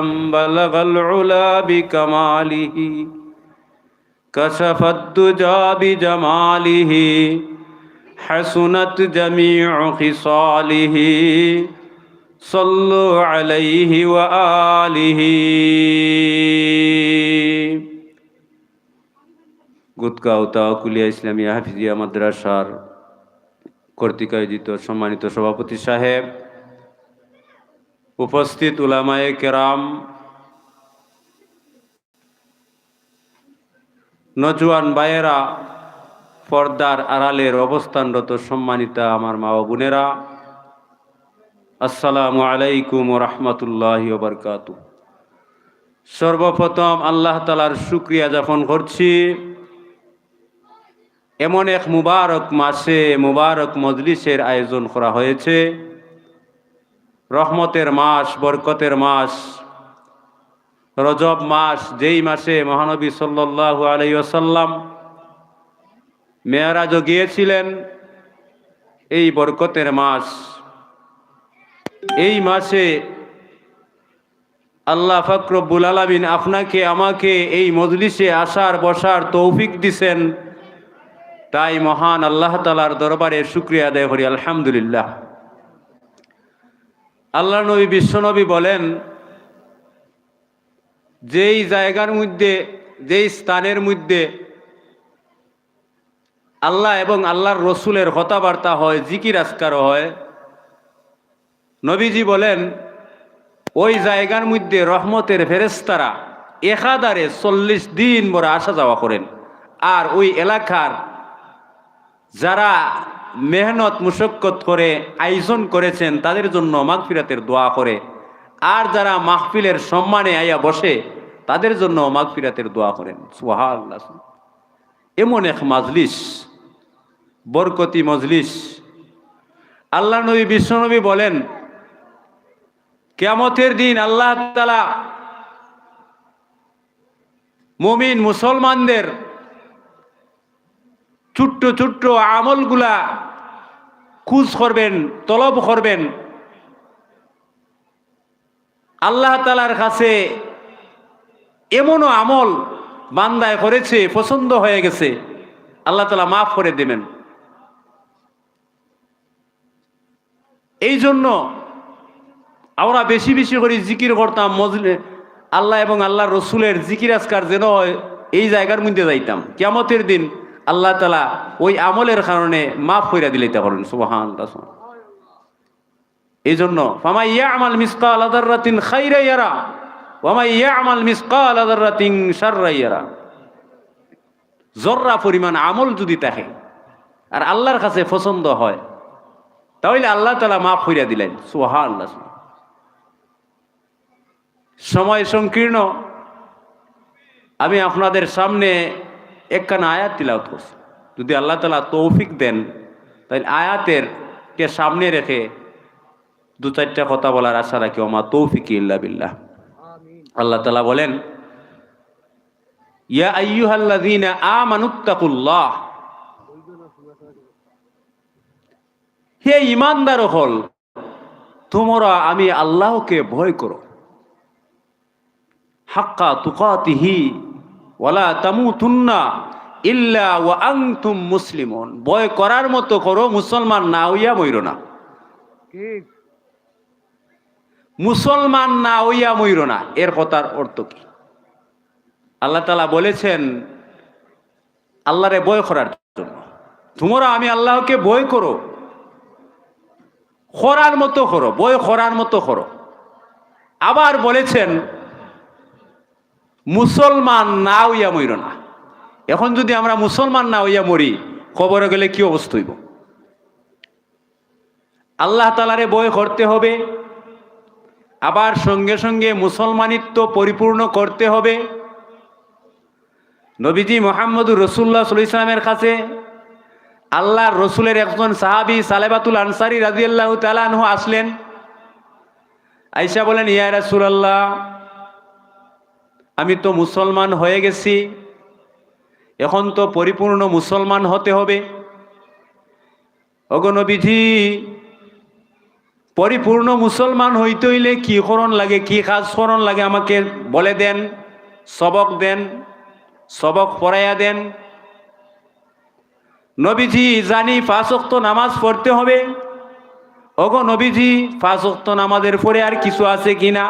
بلغ العلا بكماله كشف الدجى بجماله حسنت جميع خصاله صلوا عليه وآله গুতগাঁও তাওকুলিয়া ইসলামিয়া হাফিজিয়া মাদ্রাসার কর্তৃক আয়োজিত সম্মানিত সভাপতি সাহেব উপস্থিত উলামায়ে কেরাম, নজওয়ান বায়েরা পর্দার আড়ালের অবস্থানরত সম্মানিতা আমার মা বোনেরা, আসসালামু আলাইকুম রহমতুল্লাহ বরকাত সর্বপ্রথম আল্লাহ তালার শুক্রিয়া যাপন করছি। এমন এক মুবারক মাসে, মুবারক মজলিসের আয়োজন করা হয়েছে। রহমতের মাস, বরকতের মাস, রজব মাস, যেই মাসে মহানবী সাল্লাহ আলাইসাল্লাম মেয়ারাজও গিয়েছিলেন, এই বরকতের মাস। এই মাসে আল্লাহ ফকরবুল আলমিন আপনাকে, আমাকে এই মজলিসে আসার, বসার তৌফিক দিছেন। তাই মহান আল্লাহ তালার দরবারে শুক্রিয়া দেয় করি, আলহামদুলিল্লাহ। আল্লাহ নবী বিশ্বনবী বলেন, যেই জায়গার মধ্যে, যেই স্থানের মধ্যে আল্লাহ এবং আল্লাহর রসুলের কথাবার্তা হয়, জিকির আসকার হয়, নবীজি বলেন, ওই জায়গার মধ্যে রহমতের ফেরেস্তারা একাদারে চল্লিশ দিন বড় আসা যাওয়া করেন। আর ওই এলাকার যারা মেহনত, মুশক্কত করে, আয়োজন করেছেন, তাদের জন্য মাগফিরাতের দোয়া করে। আর যারা মাহফিলের সম্মানে আইয়া বসে, তাদের জন্য মাগফিরাতের দোয়া করেন। সুহাল এমন এক মাজলিস, বরকতি মজলিস। আল্লাহ নবী বিশ্বনবী বলেন কেমতের দিন আল্লাহ তালা মুমিন মুসলমানদের ছোট্ট ছোট্ট আমলগুলা খুঁজ করবেন, তলব করবেন। আল্লাহ তালার কাছে এমনও আমল বান্দায় করেছে, পছন্দ হয়ে গেছে। আল্লাহ তালা মাফ করে দেবেন। এই জন্য আমরা বেশি বেশি করে জিকির করতাম মজলে আল্লাহ এবং আল্লাহ রসুলের জিকির আজকার যেন এই জায়গার মধ্যে যাইতাম। কেমতের দিন আল্লাহ তালা ওই আমলের কারণে মাফ কইরা দিলেতে পারেন সুবাহান এই জন্য ফামা ইয়া আমাল মিসকা আলাদার রাতিন খাইরা ইয়ারা ওয়ামা ইয়া আমাল মিসকা আলাদার রাতিন সাররা ইয়ারা। জর্রা পরিমাণ আমল যদি থাকে, আর আল্লাহর কাছে পছন্দ হয়, তাহলে আল্লাহ তালা মাফ কইরা দিলেন সুহা আল্লাহ সময় সংকীর্ণ। আমি আপনাদের সামনে একখানা আয়াত তিলাওত করছি। যদি আল্লাহ তালা তৌফিক দেন তাহলে আয়াতের কে সামনে রেখে দু চারটা কথা বলার আশা রাখি ওমা তৌফিক ইল্লা বিল্লাহ। আল্লাহ তালা বলেন ইয়া আইয়ুহাল্লাযীনা আমানুত্তাকুল্লাহ। হে ইমানদার হল তোমরা আমি আল্লাহকে ভয় করো। হাক্কা তুকাতিহি ওয়ালা তামুতুন্না ইল্লা ওয়া আনতুম মুসলিমুন। ভয় করার মতো করো মুসলমান না হইয়া মইর না। মুসলমান না হইয়া মইর না। এর কথার অর্থ কি? আল্লাহ তালা বলেছেন আল্লাহরে ভয় করার জন্য। তোমরা আমি আল্লাহকে ভয় করো। খরার মতো করো বই খরার মতো করো। আবার বলেছেন মুসলমান না হইয়া মইর না। এখন যদি আমরা মুসলমান না হইয়া মরি খবরে গেলে কি অবস্থা হইব? আল্লাহ তালারে বই করতে হবে, আবার সঙ্গে সঙ্গে মুসলমানিত্ব পরিপূর্ণ করতে হবে। নবীজি মোহাম্মদুর রসুল্লাহ সাল ইসলামের কাছে আল্লাহর রসুলের একজন সাহাবি সালেবাতুল আনসারি রাজিয়াল্লাহ তালানহ আসলেন। আইসা বলেন, ইয়া রাসুলাল্লাহ আমি তো মুসলমান হয়ে গেছি। এখন তো পরিপূর্ণ মুসলমান হতে হবে। অগণবিধি পরিপূর্ণ মুসলমান হইতে হইলে কি করণ লাগে, কি কাজ করণ লাগে আমাকে বলে দেন, সবক দেন, সবক পড়াইয়া দেন। নবীজি, জানি ফাঁসক্ত নামাজ পড়তে হবে। ওগো নবীজি ফাঁসক্ত নামাজের পরে আর কিছু আছে কিনা?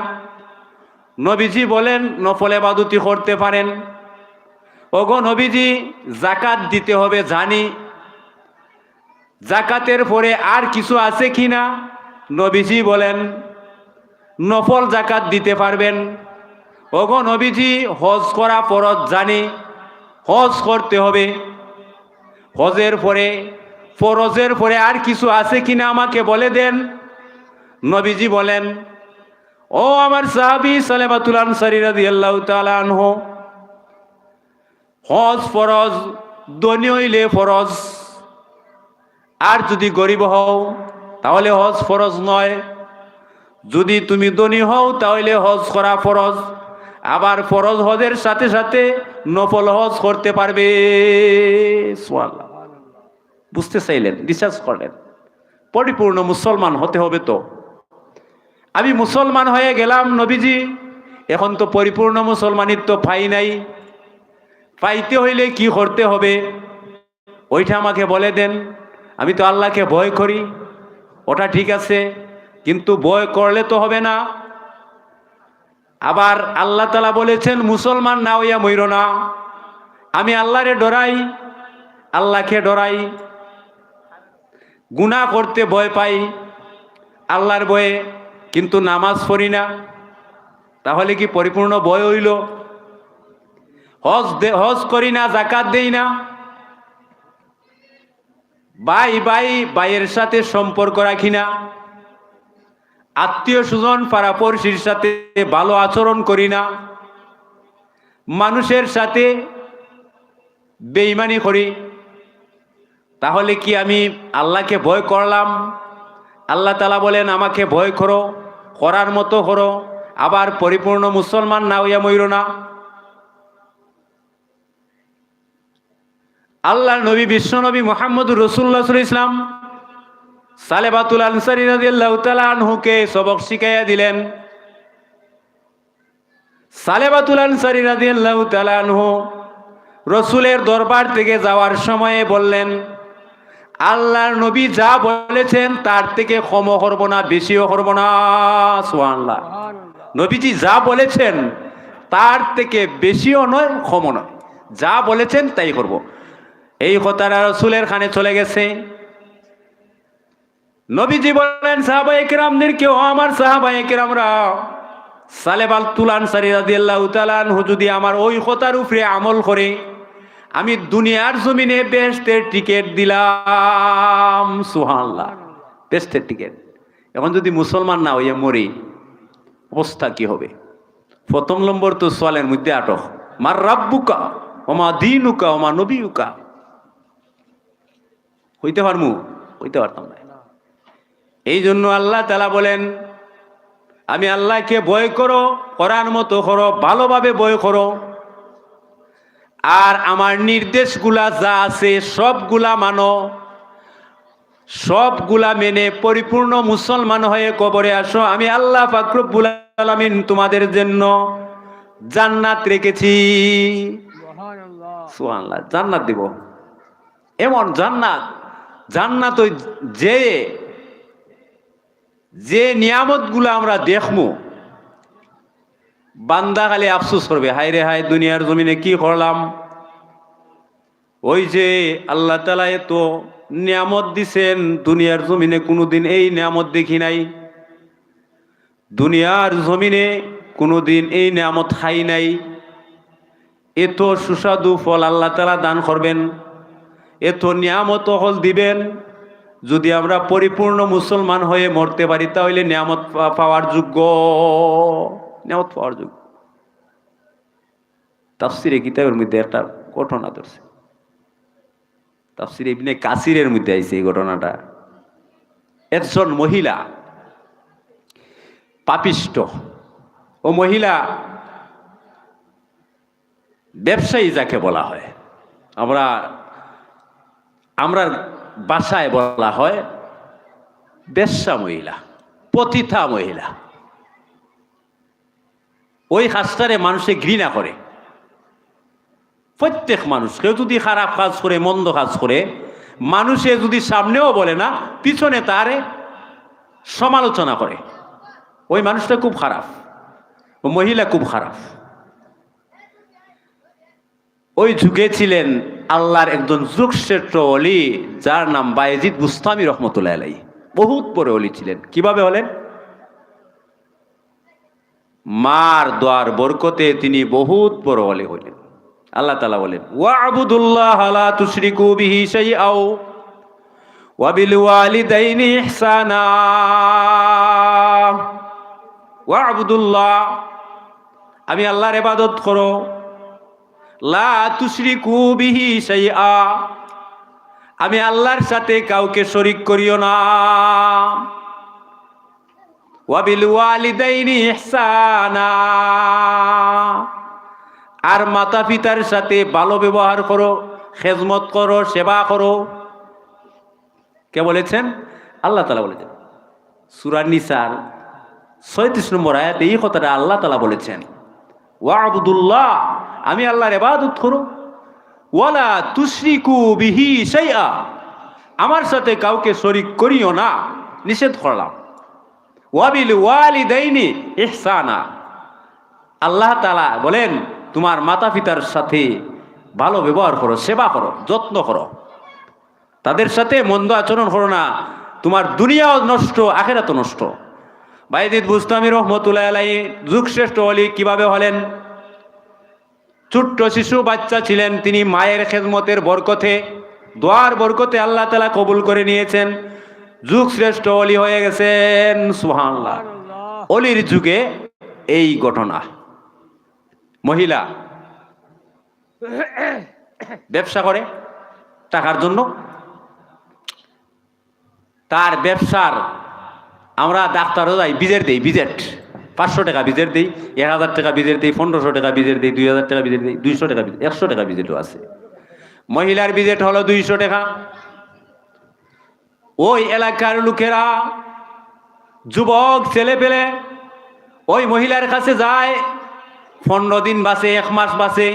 নবীজি বলেন, নফলে বাদুতি করতে পারেন। ওগো নবীজি জাকাত দিতে হবে জানি। জাকাতের পরে আর কিছু আছে কি না? নবীজি বলেন, নফল জাকাত দিতে পারবেন। ওগো নবীজি, হজ করা ফরজ জানি। হজ করতে হবে। হজের পরে, ফরজের পরে আর কিছু আছে কিনা আমাকে বলে দেন? নবীজি বলেন ও আমার সাহাবি সালেমাতুল আনসারি রাদিয়াল্লাহু তাআলা আনহু, হজ ফরজ হইলে ফরজ। আর যদি গরিব হও, তাহলে হজ ফরজ নয়। যদি তুমি ধনী হও, তাহলে হজ করা ফরজ। আবার ফরজ হজের সাথে সাথে নফল হজ করতে পারবে। বুঝতে চাইলেন রিসার্চ করলেন। পরিপূর্ণ মুসলমান হতে হবে তো। আমি মুসলমান হয়ে গেলাম নবীজি। এখন তো পরিপূর্ণ মুসলমানিত্ব পাই নাই। পাইতে হইলে কি করতে হবে? ওইটা আমাকে বলে দেন। আমি তো আল্লাহকে ভয় করি। ওটা ঠিক আছে, কিন্তু ভয় করলে তো হবে না। আবার আল্লাহ তালা বলেছেন, মুসলমান না হইয়া মইর না। আমি আল্লাহরে ডরাই, আল্লাহকে ডরাই। গুনাহ করতে ভয় পাই। আল্লাহর ভয়ে কিন্তু নামাজ পড়ি না। তাহলে কি পরিপূর্ণ ভয় হইল? হজ হজ করি না জাকাত দেই না। ভাই ভাই, ভাইয়ের সাথে সম্পর্ক রাখি না। আত্মীয় স্বজন পাড়াপড়শির সাথে ভালো আচরণ করি না। মানুষের সাথে বেইমানি করি। তাহলে কি আমি আল্লাহকে ভয় করলাম? আল্লাহ তালা বলেন, আমাকে ভয় করো। করার মতো করো আবার পরিপূর্ণ মুসলমান না হইয়া মইর না। আল্লাহ নবী বিশ্বনবী মোহাম্মদ রসুল্লাহ ইসলাম সালেবাতুল আনসারি রাদিয়াল্লাহু আনহুকে সবক শিখাইয়া দিলেন। সালেবাতুল আনসারি রাদিয়াল্লাহু তাআলা রসুলের দরবার থেকে যাওয়ার সময়ে বললেন আল্লাহর নবী যা বলেছেন তার থেকে কম করব না বেশিও করব না নবীজি যা বলেছেন তার থেকে বেশিও নয় কমও নয়। যা বলেছেন তাই করব। এই কথাটা রসুলের খানে চলে গেছে। নবীজি বলেন সাহাবাই কিরামদের কেউ আমার সাহাবাই কিরামরা সালেবাল তুলান সারি রাদিয়াল্লাহু তাআলা আনহু যদি আমার ওই কথার উপরে আমল করে আমি দুনিয়ার জমিনে বেহেশতের টিকিট দিলাম, সুবহানাল্লাহ। বেহেশতের টিকিট এখন যদি মুসলমান না হইয়া মরি, অবস্থা কি হবে? প্রথম নম্বর তো সোয়ালের মধ্যে আটক। মার রাব্বুকা, ওমা দিনুকা, ওমা নবীউকা। হইতে পারমু? হইতে পারতাম না। এই জন্য আল্লাহ তালা বলেন, আমি আল্লাহকে বয় করো, করার মতো করো, ভালোভাবে বয় করো। আর আমার নির্দেশগুলা যা আছে সবগুলা মানো। সবগুলা মেনে পরিপূর্ণ মুসলমান হয়ে কবরে আসো। আমি আল্লাহ ফাকরুল আলমিন তোমাদের জন্য জান্নাত রেখেছি। জান্নাত দিব। এমন জান্নাত জান্নাত ওই যে যে নিয়ামতগুলো আমরা দেখব বান্দা খালি আফসোস করবে, হায় রে হায়, দুনিয়ার জমিনে কি করলাম? ওই যে আল্লাহ তালা এত নিয়ামত দিছেন, দুনিয়ার জমিনে কোনোদিন এই নিয়ামত দেখি নাই। দুনিয়ার জমিনে কোনোদিন এই নিয়ামত খাই নাই। এত সুস্বাদু ফল আল্লাহ তালা দান করবেন, এত নিয়ামত হল দিবেন। যদি আমরা পরিপূর্ণ মুসলমান হয়ে মরতে পারি, তাহলে নিয়ামত পাওয়ার যোগ্য। নিয়ামত পাওয়ার যোগ্য। তাফসিরে কিতাবের মধ্যে একটা ঘটনা ধরছে। তাফসিরে ইবনে কাসিরের মধ্যে আইছে এই ঘটনাটা। একজন মহিলা পাপিষ্ট ও মহিলা ব্যবসায়ী যাকে বলা হয়। আমরা আমরা বাসায় বলা হয় বেশ্যা মহিলা পতিথা মহিলা। ওই কাজটারে মানুষে ঘৃণা করে। প্রত্যেক মানুষ, কেউ যদি খারাপ কাজ করে, মন্দ কাজ করে, মানুষে যদি সামনেও বলে না, পিছনে তারে সমালোচনা করে। ওই মানুষটা খুব খারাপ, ও মহিলা খুব খারাপ। ওই যুগে ছিলেন আল্লাহর একজন যুগশ্রেষ্ঠ অলি যার নাম বায়েজিদ বুস্তামি রহমতুল্লাহ আলাই বহুত বড় অলি ছিলেন। কীভাবে হলেন? মার দোয়ার বরকতে তিনি বহুত বড় অলি হলেন আল্লাহ তালা বলেন ওয়া ওয়াবুদুল্লাহ লা তুশরিকু বিহি শাইআও ওয়া বিল ওয়ালিদাইনি ইহসানা। ওয়াবুদুল্লাহ, আমি আল্লাহর ইবাদত করো। লা তুশরিকু বিহি শাইআ, আমি আল্লাহর সাথে কাউকে শরিক করিও না। ওয়াবিল আর মাতা পিতার সাথে ভালো ব্যবহার করো, খেজমত করো, সেবা করো। কে বলেছেন? আল্লাহ তালা বলেছেন। সুরার নিসার ছয়ত্রিশ নম্বর আয়াতে এই কথাটা আল্লাহ তালা বলেছেন। ওয়াবুদুল্লাহ, আমি আল্লাহর এবাদত করো। ওয়ালা তুশরিকু বিহি শাইআ, আমার সাথে কাউকে শরিক করিও না। নিষেধ করলাম। ওয়াবিল ওয়ালিদাইনি ইহসানা। আল্লাহ তালা বলেন, তোমার মাতা পিতার সাথে ভালো ব্যবহার করো, সেবা করো, যত্ন করো। তাদের সাথে মন্দ আচরণ করো না। তোমার দুনিয়াও নষ্ট আখেরাত নষ্ট। বাইদিদ বুস্তামি রহমতুল্লাহ আলাই যুগশ্রেষ্ঠ অলি কীভাবে হলেন? ছোট্ট শিশু, বাচ্চা ছিলেন তিনি মায়ের খেদমতের বরকতে। দোয়ার বরকতে আল্লাহ তালা কবুল করে নিয়েছেন। যুগ শ্রেষ্ঠ অলি হয়ে গেছেন সুহান্লাহ অলির যুগে এই ঘটনা। মহিলা ব্যবসা করে টাকার জন্য। তার ব্যবসার আমরা ডাক্তারও যাই বিজের দেই বিজেট পাঁচশো টাকা বিজের দিই এক হাজার টাকা বিজের দিই পনেরোশো টাকা বিজের দিই দুই হাজার টাকা বিজের দিই দুইশো টাকা বিজেট একশো টাকা বিজেটও আছে। মহিলার বিজেট হলো দুইশো টাকা। ওই এলাকার লোকেরা, যুবক ছেলে পেলে ওই মহিলার কাছে যায়। পনেরো দিন বাসে, এক মাস বাসে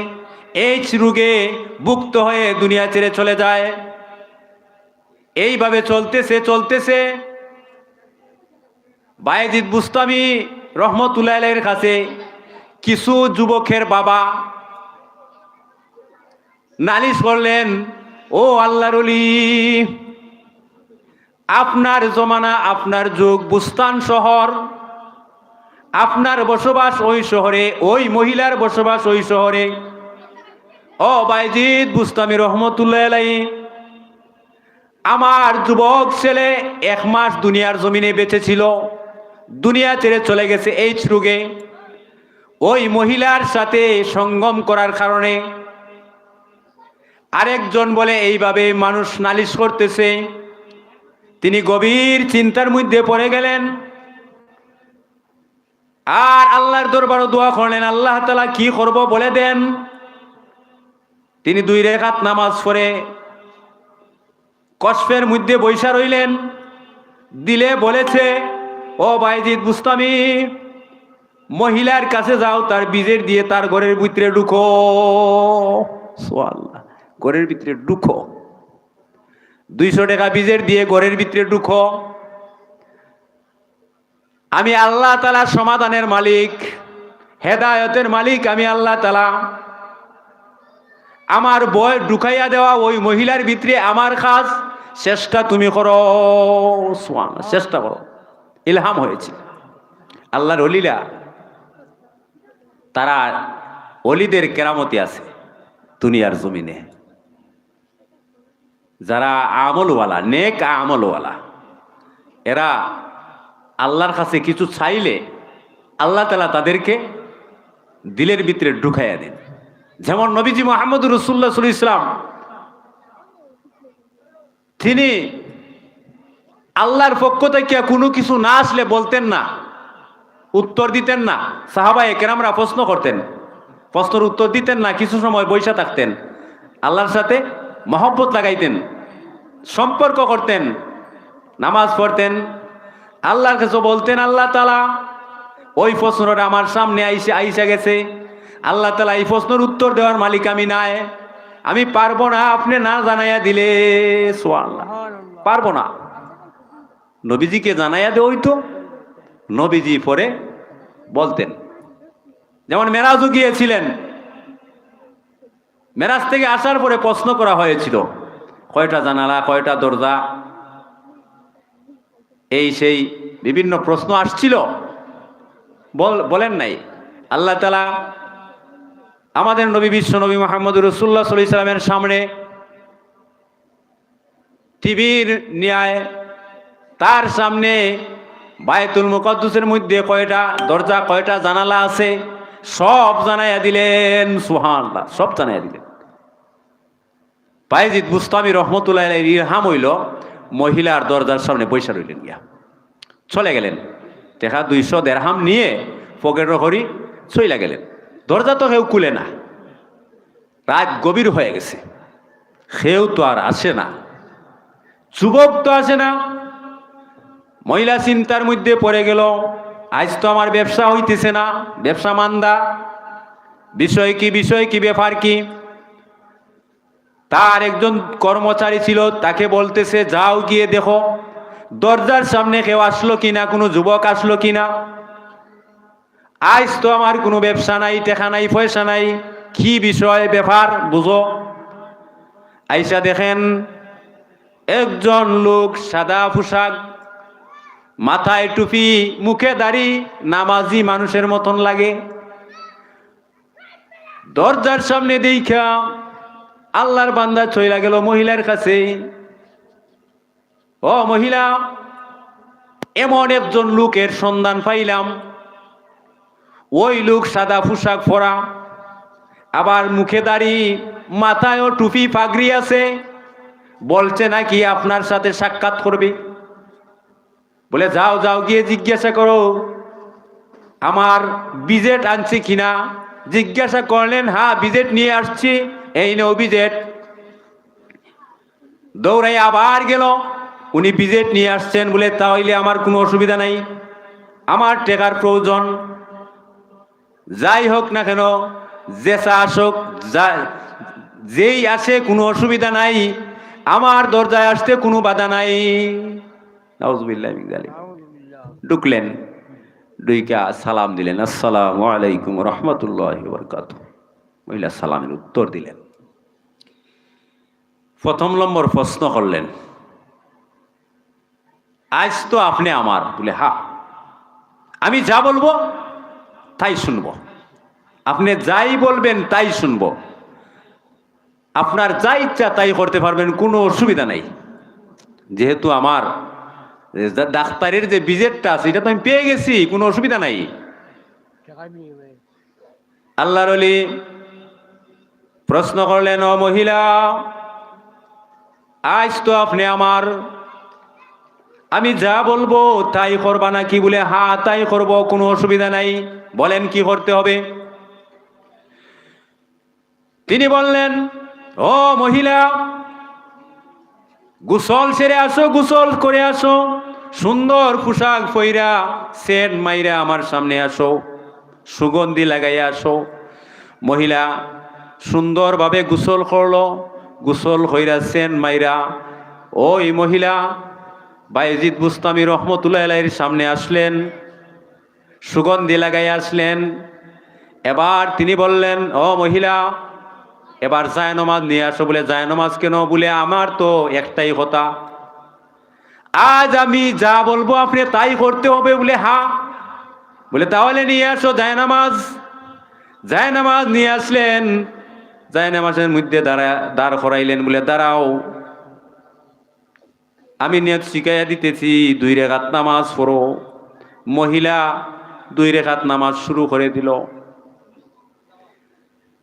এইচ রোগে ভুক্ত হয়ে দুনিয়া ছেড়ে চলে যায়। এইভাবে চলতেছে চলতেছে। বায়েজিদ বুস্তামি রহমতুল্লাহের কাছে কিছু যুবকের বাবা নালিশ করলেন, ও আল্লাহর অলি আপনার জমানা, আপনার যুগ, বুস্তান শহর, আপনার বসবাস ওই শহরে, ওই মহিলার বসবাস ওই শহরে। ও বাইজিদ বুস্তামি রহমতুল্লাহ আমার যুবক ছেলে এক মাস দুনিয়ার জমিনে বেঁচে ছিল দুনিয়া ছেড়ে চলে গেছে এই রোগে। ওই মহিলার সাথে সঙ্গম করার কারণে আরেকজন বলে, এইভাবে মানুষ নালিশ করতেছে। তিনি গভীর চিন্তার মধ্যে পড়ে গেলেন। আর আল্লাহর দরবারও দোয়া করলেন, আল্লাহ তালা কি করব বলে দেন। তিনি দুই রেখাত নামাজ পড়ে কষ্পের মধ্যে বৈশা রইলেন। দিলে বলেছে, ও বাইজিদ বুস্তামি মহিলার কাছে যাও, তার বীজের দিয়ে তার ঘরের ভিতরে ঢুকো। সোয়াল্লাহ ঘরের ভিতরে ঢুকো। দুইশো টাকা বীজের দিয়ে ঘরের ভিতরে ঢুকো। আমি আল্লাহ তালা সমাধানের মালিক, হেদায়তের মালিক আমি আল্লাহ তালা আমার বয় ঢুকাইয়া দেওয়া ওই মহিলার ভিতরে আমার কাজ চেষ্টা তুমি করো। চেষ্টা করো। ইলহাম হয়েছে। আল্লাহর অলিলা তারা অলিদের কেরামতি আছে দুনিয়ার জমিনে। যারা আমলওয়ালা, নেক আমলওয়ালা, এরা আল্লাহর কাছে কিছু চাইলে আল্লাহ তালা তাদেরকে দিলের ভিতরে ঢুকাইয়া দেন। যেমন নবীজি মোহাম্মদ রসুল্লাহ সুল ইসলাম তিনি আল্লাহর পক্ষ থেকে কোনো কিছু না আসলে বলতেন না, উত্তর দিতেন না সাহাবা একেরামরা প্রশ্ন করতেন, প্রশ্নের উত্তর দিতেন না, কিছু সময় বৈশা থাকতেন। আল্লাহর সাথে মহব্বত লাগাইতেন সম্পর্ক করতেন নামাজ পড়তেন। আল্লাহর কাছে বলতেন আল্লাহ তালা ওই প্রশ্নটা আমার সামনে আইসে আইসা গেছে। আল্লাহ তালা এই প্রশ্নের উত্তর দেওয়ার মালিক আমি নাই। আমি পারব না আপনি না জানাইয়া দিলে। সোয়াল্লাহ পারব না। নবীজিকে জানাইয়া দে ওই তো। নবীজি পরে বলতেন যেমন মেরাজও গিয়েছিলেন মেরাজ থেকে আসার পরে প্রশ্ন করা হয়েছিল, কয়টা জানালা, কয়টা দরজা? এই সেই বিভিন্ন প্রশ্ন আসছিল। বল, বলেন নাই। আল্লাহ তালা আমাদের নবী, বিশ্ব নবী মোহাম্মদ রসুল্লাহ সাল্লাহ ইসলামের সামনে টিভির ন্যায় তার সামনে বায়তুল মুকদ্দুসের মধ্যে কয়টা দরজা, কয়টা জানালা আছে? সব জানাইয়া দিলেন সুহান্লা সব জানাইয়া দিলেন। বাইজিদ বুস্তামি রহমতুল্লাহ ইরহাম হইল, মহিলার দরজার সামনে পয়সা রইলেন গিয়া। চলে গেলেন। দেখা দুইশো দেড়হাম নিয়ে পকেটের করি চইলা গেলেন। দরজা তো কেউ খুলে না। রাত গভীর হয়ে গেছে। সেও তো আর আসে না। যুবক তো আসে না। মহিলা চিন্তার মধ্যে পড়ে গেল। আজ তো আমার ব্যবসা হইতেছে না, ব্যবসা মান্দা। বিষয় কি বিষয় কি, ব্যাপার কি? তার একজন কর্মচারী ছিল, তাকে বলতেছে, যাও গিয়ে দেখো, দরজার সামনে কেউ আসলো কিনা, কোনো যুবক আসলো কিনা? আজ তো আমার কোনো ব্যবসা নাই, টেকা নাই, পয়সা নাই। কি বিষয়, ব্যাপার, বুঝো? আইসা দেখেন, একজন লোক সাদা পোশাক মাথায় টুপি, মুখে দাড়ি, নামাজি মানুষের মতন লাগে। দরজার সামনে দেখা আল্লাহর বান্দা চইলা গেল মহিলার কাছে। ও মহিলা, এমন একজন লোকের সন্ধান পাইলাম। ওই লোক সাদা পোশাক পরা, আবার মুখে দাড়ি, মাথায়ও টুপি পাগড়ি আছে। বলছে নাকি আপনার সাথে সাক্ষাৎ করবে? বলে, যাও যাও, গিয়ে জিজ্ঞাসা করো, আমার বিজেট আনছে কিনা? জিজ্ঞাসা করলেন হ্যাঁ বিজেট নিয়ে আসছি, এই নেও বিজেট। দৌড়াই আবার গেল, উনি বিজেট নিয়ে আসছেন বলে, তাহলে আমার কোনো অসুবিধা নাই, আমার টেকার প্রয়োজন। যাই হোক না কেন জেসা আসুক যেই আসে কোনো অসুবিধা নাই, আমার দরজায় আসতে কোনো বাধা নাই। ঢুকলেন ডুইকা সালাম দিলেন আসসালামু আলাইকুম রহমতুল্লাহ বরকাত মহিলা সালামের উত্তর দিলেন। প্রথম নম্বর প্রশ্ন করলেন আজ তো আপনি আমার। বলে হা আমি যা বলব তাই শুনব। আপনি যাই বলবেন তাই শুনব। আপনার যা ইচ্ছা তাই করতে পারবেন কোনো অসুবিধা নাই। যেহেতু আমার ডাক্তারের যে বিজেটটা আছে, এটা তো আমি পেয়ে গেছি, কোনো অসুবিধা নাই। আল্লাহর অলি প্রশ্ন করলেন, ও মহিলা, আজ তো আপনি আমার, আমি যা বলব তাই করবা না কি বলে, হা, তাই করব, কোনো অসুবিধা নাই। বলেন, কি করতে হবে? তিনি বললেন, ও মহিলা গুসল সেরে আসো, গুসল করে আসো। সুন্দর পোশাক পইরা সেন মাইরা আমার সামনে আসো। সুগন্ধি লাগাইয়া আসো। মহিলা সুন্দরভাবে গুসল করল, গুসল কইরা সেন মাইরা। ওই মহিলা বাইজিদ বুস্তামি রহমতুল্লাহ সামনে আসলেন, সুগন্ধি লাগাই আসলেন। এবার তিনি বললেন, ও মহিলা এবার জায় নমাজ নিয়ে আসো বলে জায় নমাজ কেন বলে? আমার তো একটাই কথা, আজ আমি যা বলব আপনি তাই করতে হবে বলে, হা। বলে, তাহলে নিয়ে আসো জায় নামাজ। জায় নামাজ নিয়ে আসলেন জায় নামাজের মধ্যে দাঁড়া, দাঁড় করাইলেন বলে, দাঁড়াও। আমি নিয়ত শিখাইয়া দিতেছি, দুই রেখাত নামাজ পড়ো। মহিলা দুই রেখাত নামাজ শুরু করে দিল।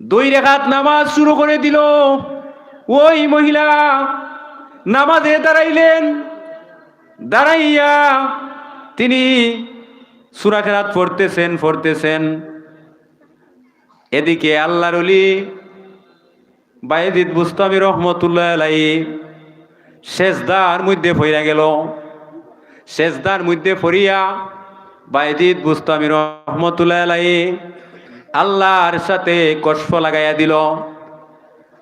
দুই রেখাত নামাজ শুরু করে দিল। ওই মহিলা নামাজে দাঁড়াইলেন। দাঁড়াইয়া তিনি সুরাখেরাত পড়তেছেন পড়তেছেন। এদিকে আল্লাহর অলি বাইদিদ বুস্তামি রহমতুল্লাহ আলাই শেষদার মধ্যে ফইরা গেল। শেষদার মধ্যে ফরিয়া বাইজিদ বুস্তামি রহমতুল্লাহ আলাই আল্লাহর সাথে কষ্প লাগাইয়া দিল।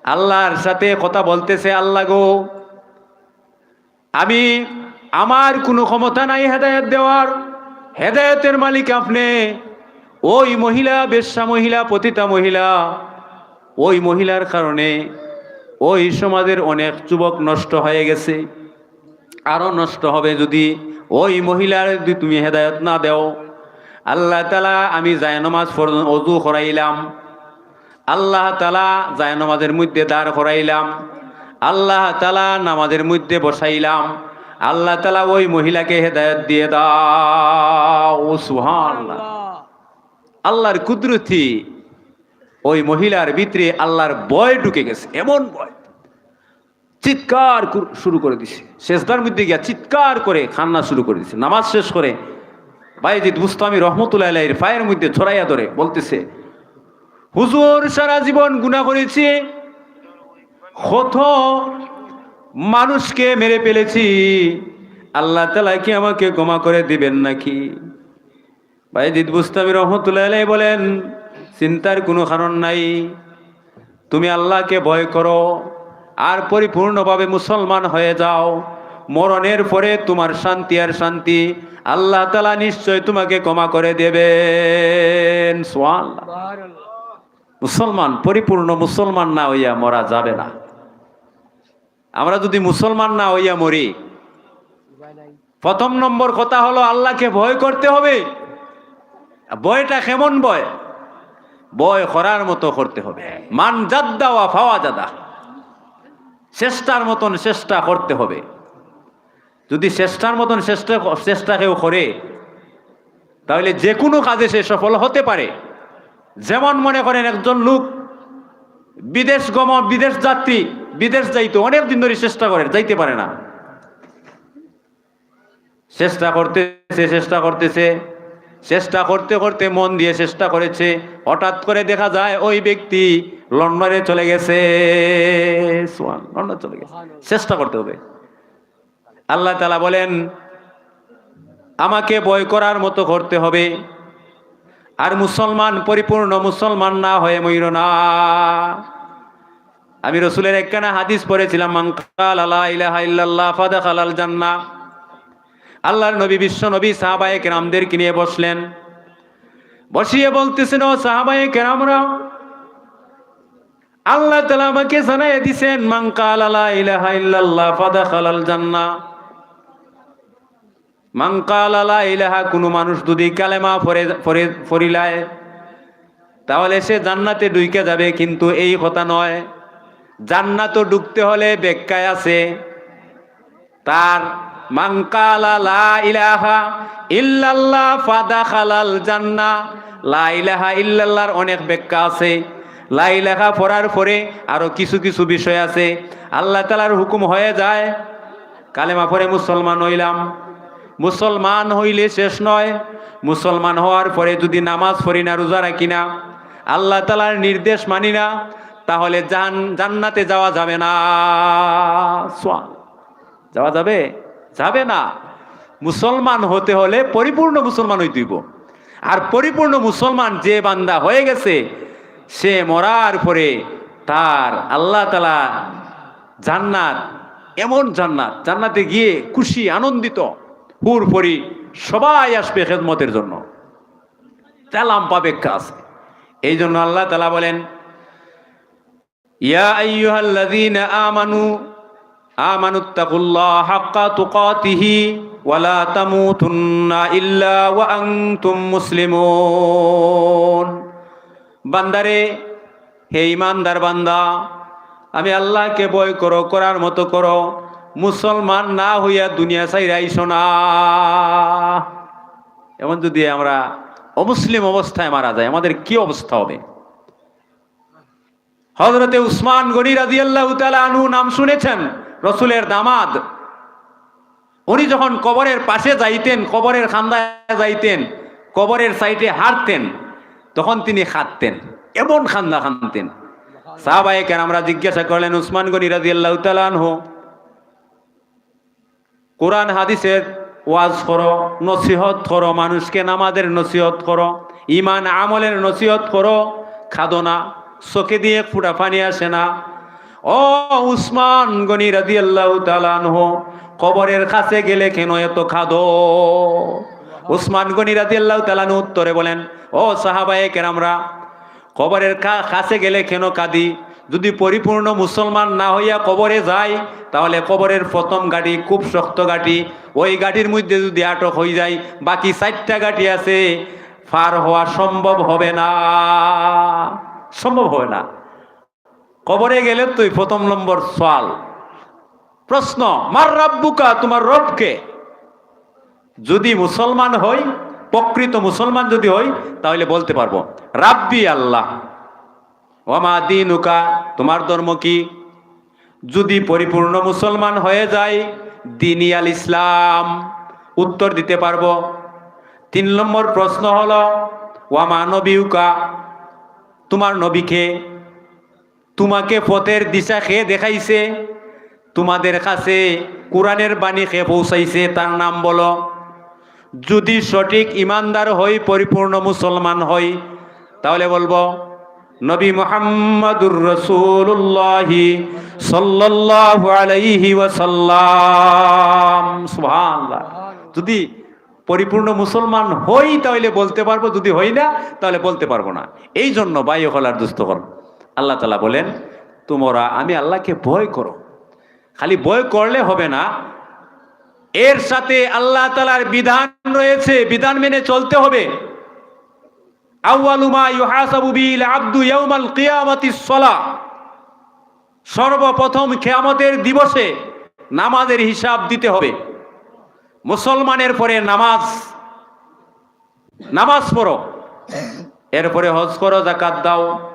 আল্লাহর সাথে কথা বলতেছে, আল্লাহ গো, আমি আমার কোনো ক্ষমতা নাই হেদায়ত দেওয়ার। হেদায়তের মালিক আপনি। ওই মহিলা বেশ্যা মহিলা, পতিতা মহিলা। ওই মহিলার কারণে ওই সমাজের অনেক যুবক নষ্ট হয়ে গেছে। আরও নষ্ট হবে যদি ওই মহিলার যদি তুমি হেদায়ত না দেও। আল্লাহ তালা আমি জায়নমাজ অজু করাইলাম। আল্লাহ তালা জায়নমাজের মধ্যে দাঁড় করাইলাম। আল্লাহ তালা নামাজের মধ্যে বসাইলাম। আল্লাহ তালা ওই মহিলাকে হেদায়ত দিয়ে দাও। সুহান আল্লাহর কুদরতি ওই মহিলার ভিতরে আল্লাহর বয় ঢুকে গেছে, এমন বয় চিৎকার শুরু করে দিছে। শেষদার মধ্যে গিয়া চিৎকার করে খান্না শুরু করে দিছে। নামাজ শেষ করে বাইজিদ মুস্তামি রহমতুল্লাহ আলাইহির পায়ের মধ্যে ছড়াইয়া ধরে বলতেছে, হুজুর, সারা জীবন গুণা করেছি কত মানুষকে মেরে ফেলেছি। আল্লাহ তালা কি আমাকে ক্ষমা করে দিবেন নাকি? বাইজিদ মুস্তামি রহমতুল্লাহ আলাই বলেন, চিন্তার কোনো কারণ নাই। তুমি আল্লাহকে ভয় করো, আর পরিপূর্ণভাবে মুসলমান হয়ে যাও। মরণের পরে তোমার শান্তি আর শান্তি আল্লাহ তালা নিশ্চয় তোমাকে ক্ষমা করে দেবেন। মুসলমান, পরিপূর্ণ মুসলমান না হইয়া মরা যাবে না। আমরা যদি মুসলমান না হইয়া মরি, প্রথম নম্বর কথা হলো আল্লাহকে ভয় করতে হবে। বয়টা কেমন বয় বয় করার মতো করতে হবে। মান ওয়া ফাওয়া জাদা চেষ্টার মতন চেষ্টা করতে হবে। যদি চেষ্টার মতন চেষ্টা চেষ্টা কেউ করে তাহলে যে কোনো কাজে সে সফল হতে পারে। যেমন মনে করেন একজন লোক বিদেশ গমন বিদেশ যাত্রী বিদেশ যাইতে অনেক দিন ধরে চেষ্টা করে যাইতে পারে না। চেষ্টা করতেছে চেষ্টা করতেছে চেষ্টা করতে করতে মন দিয়ে চেষ্টা করেছে। হঠাৎ করে দেখা যায় ওই ব্যক্তি লন্ডনে চলে গেছে। লন্ডন চলে গেছে। চেষ্টা করতে হবে। আল্লাহ তালা বলেন, আমাকে বয় করার মতো করতে হবে। আর মুসলমান, পরিপূর্ণ মুসলমান না হয়ে ময়ূর না। আমি রসুলের একখানা হাদিস পড়েছিলাম আল্লাহ খালাল জান্নাহ আল্লাহর নবী, বিশ্ব নবী, সাহাবায়ে কেরামদেরকে নিয়ে বসলেন। বসিয়ে বলতেছেন, ও সাহাবায়ে কেরামরা, আল্লাহ তালা আমাকে জানাই দিছেন মাংকাল আলা ইলাহা ইল্লাল্লাহ ফাদা খালাল জান্নাহ ইলাহা, কোনো মানুষ যদি কালেমা ফরিলায় তাহলে সে জান্নাতে ঢুকে যাবে, কিন্তু এই কথা নয়। জান্নাতও ঢুকতে হলে ব্যাখ্যায় আছে। তার মাংকালা ইলাহা ফাদা জান্না লা ইলাহা অনেক আছে। কিছু কিছু বিষয় আছে। আল্লাহ হুকুম হয়ে যায়, কালেমা পরে মুসলমান হইলাম। মুসলমান হইলে শেষ নয়। মুসলমান হওয়ার পরে যদি নামাজ পড়ি না, রোজা রাখি না, আল্লাহ তালার নির্দেশ মানি না, তাহলে জান, জান্নাতে যাওয়া যাবে না। যাওয়া যাবে? যাবে না। মুসলমান হতে হলে পরিপূর্ণ মুসলমান হইতে হইব। আর পরিপূর্ণ মুসলমান যে বান্দা হয়ে গেছে, সে মরার পরে তার আল্লাহ তালা জান্নাত, এমন জান্নাত, জান্নাতে গিয়ে খুশি, আনন্দিত হুর পরি সবাই আসবে খেদমতের জন্য। তেলাম পাবে কাজ। এই জন্য আল্লাহ তালা বলেন, ইয়া হাক্কা ওয়ালা বান্দারে, হে ইমানদার বান্দা, আমি আল্লাহকে ভয় করো, করার মতো করো মুসলমান না হইয়া দুনিয়া চাইরাইছ না। এমন যদি আমরা অমুসলিম অবস্থায় মারা যায়, আমাদের কি অবস্থা হবে? হজরতে উসমান গনি রাজি আল্লাহ আনু নাম শুনেছেন, রসুলের দামাদ। উনি যখন কবরের পাশে যাইতেন, কবরের খান্দায় যাইতেন, কবরের সাইডে হারতেন তখন তিনি খাটতেন, এমন খান্দা খানতেন। সাহাবায়ে কেন আমরা জিজ্ঞাসা করলেন, উসমান গনি রাজি আল্লাহ আনহু কোরআন হাদিসের ওয়াজ করো, নসিহত করো, মানুষকে নামাজের নসিহত করো ইমান আমলের নসিহত করো, খাদো না, চোখে দিয়ে ফুটা পানি আসে না। ও উসমান গনি রাজি আল্লাহ তালানহ কবরের কাছে গেলে কেন এত খাদো? উসমান গনি রাজি আল্লাহ তালানহ উত্তরে বলেন, ও সাহাবায়ে কেরামরা, কবরের কাছে গেলে কেন কাঁদি? যদি পরিপূর্ণ মুসলমান না হইয়া কবরে যায়, তাহলে কবরের প্রথম গাড়ি খুব শক্ত গাড়ি। ওই গাড়ির মধ্যে যদি আটক হয়ে যায়, বাকি চারটা গাড়ি আছে, পার হওয়া সম্ভব হবে না। সম্ভব হবে না। কবরে গেলে তুই প্রথম নম্বর সওয়াল। প্রশ্ন, মার রাব্বুকা, তোমার রবকে? যদি মুসলমান হই, প্রকৃত মুসলমান যদি হই, তাহলে বলতে পারব, রাব্বি আল্লাহ। ওমা দিনুকা, তোমার ধর্ম কি? যদি পরিপূর্ণ মুসলমান হয়ে যায় দিনী আল ইসলাম, উত্তর দিতে পারব। তিন নম্বর প্রশ্ন হলো ওয়ামা নবিউকা, তোমার নবীকে তোমাকে পথের দিশা খেয়ে দেখাইছে? তোমাদের কাছে কোরআনের বাণী খেয়ে পৌঁছাইছে, তার নাম বলো। যদি সঠিক ইমানদার হই, পরিপূর্ণ মুসলমান হই, তাহলে বলব নবী মোহাম্মদুর রসুল্লাহি সাল্লাল্লাহু আলাইহি ওয়াসাল্লাম। সুবহানাল্লাহ। যদি পরিপূর্ণ মুসলমান হই, তাহলে বলতে পারব, যদি হই না, তাহলে বলতে পারব না। এই জন্য বায়ু হলার দুস্থ কর আল্লাহ তালা বলেন, তোমরা, আমি আল্লাহকে ভয় করো। খালি ভয় করলে হবে না। এর সাথে আল্লাহ তালার বিধান রয়েছে, বিধান মেনে চলতে হবে। আব্দু সর্বপ্রথম কিয়ামতের দিবসে নামাজের হিসাব দিতে হবে। মুসলমানের পরে নামাজ। নামাজ পড়ো। এরপরে হজ করো জাকাত দাও।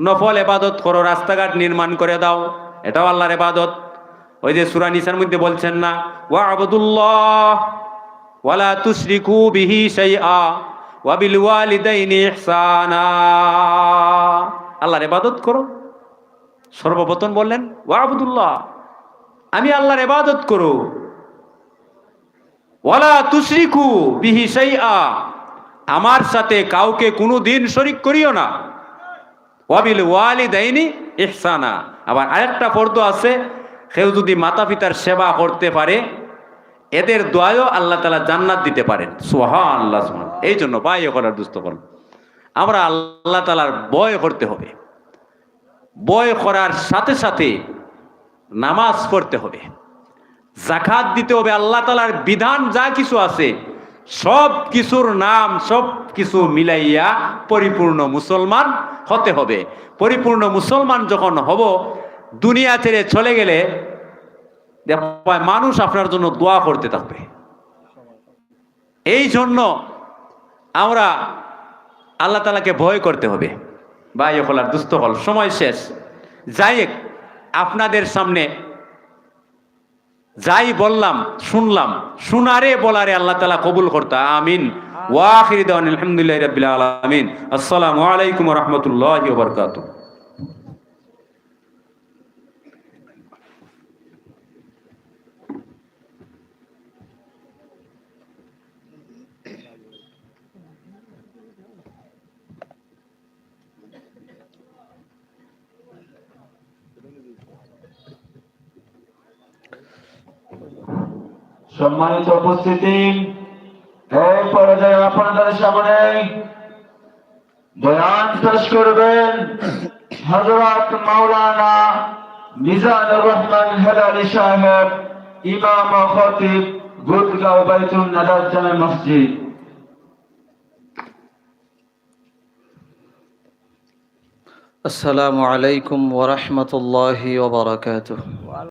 নফল এবাদত করো, রাস্তাঘাট নির্মাণ করে দাও। এটাও আল্লাহর এবাদত। ওই যে সুরা নিসার মধ্যে বলছেন না, ওয়া আবদুল্লাহ, ওয়ালা তুশরিকু বিহি শাইআ। ওয়া বিল ওয়ালিদাইনি ইহসানা। আল্লাহর ইবাদত করো। সর্বপ্রথম বললেন ওয়া আবদুল্লাহ আমি আল্লাহর ইবাদত করো। ওয়ালা তুশরিকু বিহি শাইআ, আমার সাথে কাউকে কোনো দিন শরিক করিও না। ওয়াবিল ওয়ালিদাইনি ইহসানা। আবার আরেকটা ফর্দ আছে, কেউ যদি মাতা পিতার সেবা করতে পারে এদের দোয়ায়ও আল্লাহ তালা জান্নাত দিতে পারেন। সোহা আল্লাহ এই জন্য বাই করার দুস্থ করুন আমরা আল্লাহ তালার বয় করতে হবে। বয় করার সাথে সাথে নামাজ পড়তে হবে। জাকাত দিতে হবে, আল্লাহ তালার বিধান যা কিছু আছে, সব কিছুর নাম, সব কিছু মিলাইয়া পরিপূর্ণ মুসলমান হতে হবে। পরিপূর্ণ মুসলমান যখন হব, দুনিয়া ছেড়ে চলে গেলে দেখো মানুষ আপনার জন্য দোয়া করতে থাকবে। এই জন্য আমরা আল্লাহ তালাকে ভয় করতে হবে। বা হলার দুস্থ হল, সময় শেষ। যাই আপনাদের সামনে যাই বললাম, শুনলাম, শুনারে বলারে আল্লাহ তালা কবুল করতা, আমিন। ওয়াখির আলহামদুলিল্লাহ রাব্বিল আলামিন। আসসালামু আলাইকুম রাহমাতুল্লাহি ওয়া সম্মানিত উপস্থিতি। এই পর্যায়ে আপনাদের সামনে বয়ান পেশ করবেন হযরত মাওলানা মিজানুর রহমান হেলালি সাহেব, ইমাম খতিব গুরগাঁও বাইতুল নাদার জামে মসজিদ। আসসালামু আলাইকুম ওয়া রাহমাতুল্লাহি ওয়া